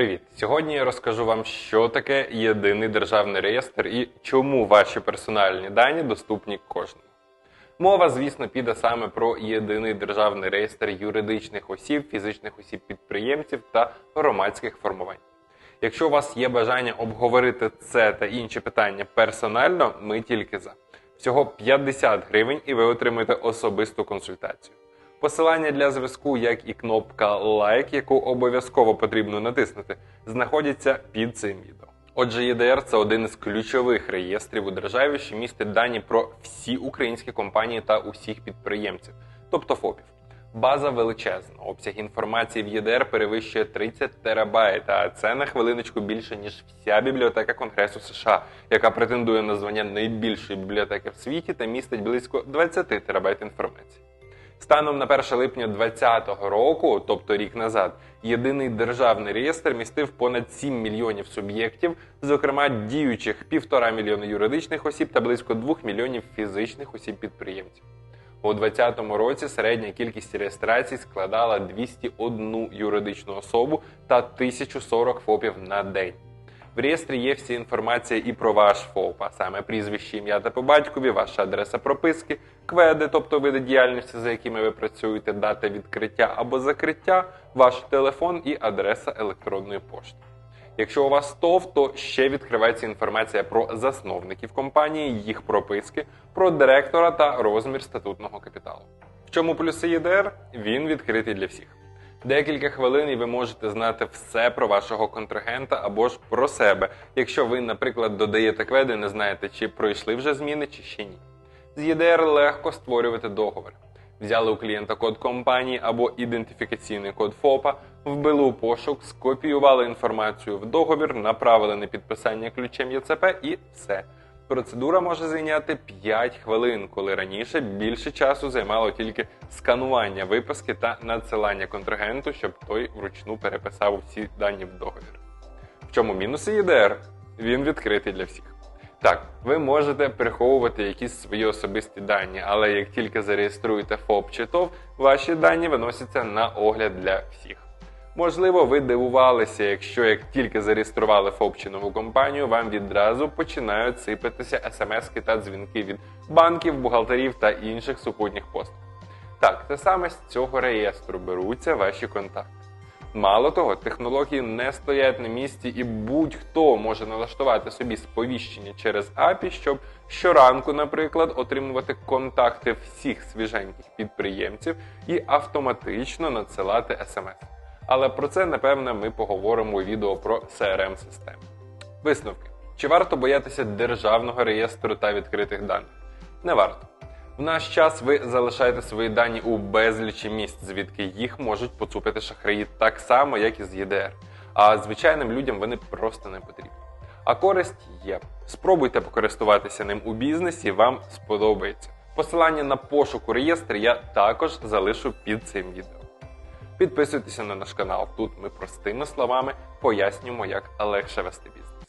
Привіт! Сьогодні я розкажу вам, що таке єдиний державний реєстр і чому ваші персональні дані доступні кожному. Мова, звісно, піде саме про єдиний державний реєстр юридичних осіб, фізичних осіб підприємців та громадських формувань. Якщо у вас є бажання обговорити це та інші питання персонально, ми тільки за. Всього 50 гривень і ви отримаєте особисту консультацію. Посилання для зв'язку, як і кнопка лайк, яку обов'язково потрібно натиснути, знаходяться під цим відео. Отже, ЄДР це один із ключових реєстрів у державі, що містить дані про всі українські компанії та усіх підприємців, тобто ФОПів. База величезна. Обсяг інформації в ЄДР перевищує 30 терабайт, а це на хвилиночку більше, ніж вся бібліотека Конгресу США, яка претендує на звання найбільшої бібліотеки в світі та містить близько 20 терабайт інформації. Станом на 1 липня 2020 року, тобто рік назад, єдиний державний реєстр містив понад 7 мільйонів суб'єктів, зокрема діючих 1,5 мільйона юридичних осіб та близько 2 мільйонів фізичних осіб-підприємців. У 2020 році середня кількість реєстрацій складала 201 юридичну особу та 1040 ФОПів на день. В реєстрі є вся інформація і про ваш ФОП, а саме прізвище, ім'я та по батькові, ваша адреса прописки, кведи, тобто види діяльності, за якими ви працюєте, дата відкриття або закриття, ваш телефон і адреса електронної пошти. Якщо у вас ТОВ, то ще відкривається інформація про засновників компанії, їх прописки, про директора та розмір статутного капіталу. В чому плюси ЄДР? Він відкритий для всіх. Декілька хвилин і ви можете знати все про вашого контрагента або ж про себе, якщо ви, наприклад, додаєте кведи, не знаєте, чи пройшли вже зміни, чи ще ні. З ЄДР легко створювати договір. Взяли у клієнта код компанії або ідентифікаційний код ФОПа, вбили у пошук, скопіювали інформацію в договір, направили на підписання ключем ЄЦП і все. Процедура може зайняти 5 хвилин, коли раніше більше часу займало тільки сканування виписки та надсилання контрагенту, щоб той вручну переписав всі дані в договір. В чому мінуси ЄДР? Він відкритий для всіх. Так, ви можете приховувати якісь свої особисті дані, але як тільки зареєструєте ФОП чи ТОВ, ваші дані виносяться на огляд для всіх. Можливо, ви дивувалися, якщо як тільки зареєстрували ФОП нову компанію, вам відразу починають сипатися смски та дзвінки від банків, бухгалтерів та інших супутніх послуг. Так, те саме з цього реєстру беруться ваші контакти. Мало того, технології не стоять на місці, і будь-хто може налаштувати собі сповіщення через API, щоб щоранку, наприклад, отримувати контакти всіх свіженьких підприємців і автоматично надсилати смс. Але про це, напевне, ми поговоримо у відео про crm системи Висновки: чи варто боятися державного реєстру та відкритих даних? Не варто. В наш час ви залишаєте свої дані у безлічі місць, звідки їх можуть поцупити шахраї так само, як і з ЄДР. А звичайним людям вони просто не потрібні. А користь є. Спробуйте покористуватися ним у бізнесі, вам сподобається. Посилання на пошук у реєстрі я також залишу під цим відео. Підписуйтеся на наш канал. Тут ми простими словами пояснюємо, як легше вести бізнес.